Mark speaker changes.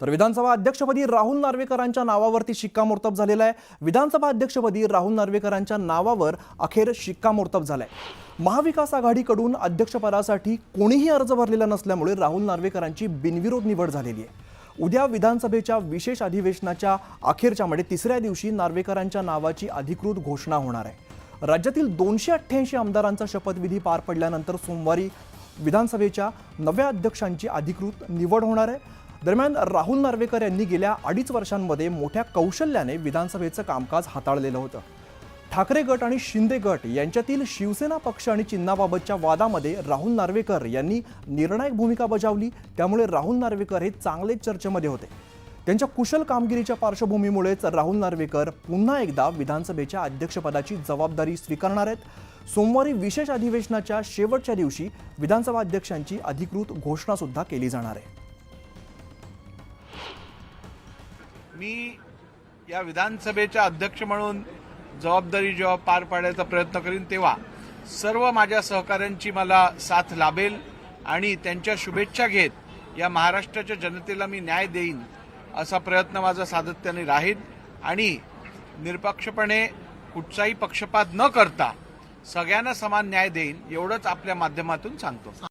Speaker 1: तर विधानसभा अध्यक्षपदी राहुल नार्वेकरांच्या नावावरती शिक्कामोर्तब झालेला आहे. विधानसभा अध्यक्षपदी राहुल नार्वेकरांच्या नावावर अखेर शिक्कामोर्तब झालाय. महाविकास आघाडीकडून अध्यक्षपदासाठी कोणीही अर्ज भरलेला नसल्यामुळे राहुल नार्वेकरांची बिनविरोध निवड झालेली आहे. उद्या विधानसभेच्या विशेष अधिवेशनाच्या अखेरच्या म्हणजे तिसऱ्या दिवशी नार्वेकरांच्या नावाची अधिकृत घोषणा होणार आहे. राज्यातील दोनशे अठ्ठ्याऐंशी आमदारांचा शपथविधी पार पडल्यानंतर सोमवारी विधानसभेच्या नव्या अध्यक्षांची अधिकृत निवड होणार आहे. दरम्यान राहुल नार्वेकर यांनी गेल्या अडीच वर्षांमध्ये मोठ्या कौशल्याने विधानसभेचं कामकाज हाताळलेलं होतं. ठाकरे गट आणि शिंदे गट यांच्यातील शिवसेना पक्ष आणि चिन्हाबाबतच्या वादामध्ये राहुल नार्वेकर यांनी निर्णायक भूमिका बजावली. त्यामुळे राहुल नार्वेकर हे चांगलेच चर्चेमध्ये होते. त्यांच्या कुशल कामगिरीच्या पार्श्वभूमीमुळेच राहुल नार्वेकर पुन्हा एकदा विधानसभेच्या अध्यक्षपदाची जबाबदारी स्वीकारणार आहेत. सोमवारी विशेष अधिवेशनाच्या शेवटच्या दिवशी विधानसभा अध्यक्षांची अधिकृत घोषणासुद्धा केली जाणार आहे.
Speaker 2: मी या विधानसभेच्या अध्यक्ष म्हणून जबाबदारी जेव्हा पार पाडायचा प्रयत्न करीन तेव्हा सर्व माझ्या सहकाऱ्यांची मला साथ लाभेल आणि त्यांच्या शुभेच्छा घेत या महाराष्ट्राच्या जनतेला मी न्याय देईन असा प्रयत्न माझा सातत्याने राहील. आणि निरपक्षपणे कुठचाही पक्षपात न करता सगळ्यांना समान न्याय देईन एवढंच आपल्या माध्यमातून सांगतो.